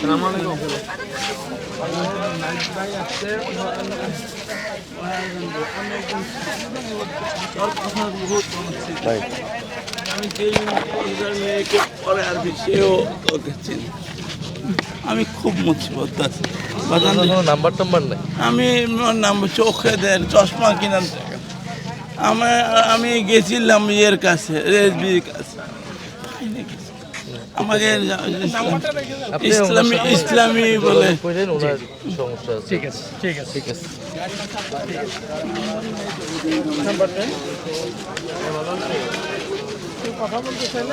সালাম আমি যেই মেয়েকে পরে আর সেও ওকে চিনি। আমি খুব মুসিবত আছি। কোনো নাম্বার টাম্বার নাই? আমি ওর নাম চোখে দেন চশমা কিনার আমার আমি গেছিলাম ইয়ের কাছে রেসবির কাছে। আমাদের ইসলামী ইসলামী বলে। ঠিক আছে ঠিক আছে। কথা বলতে চাইলে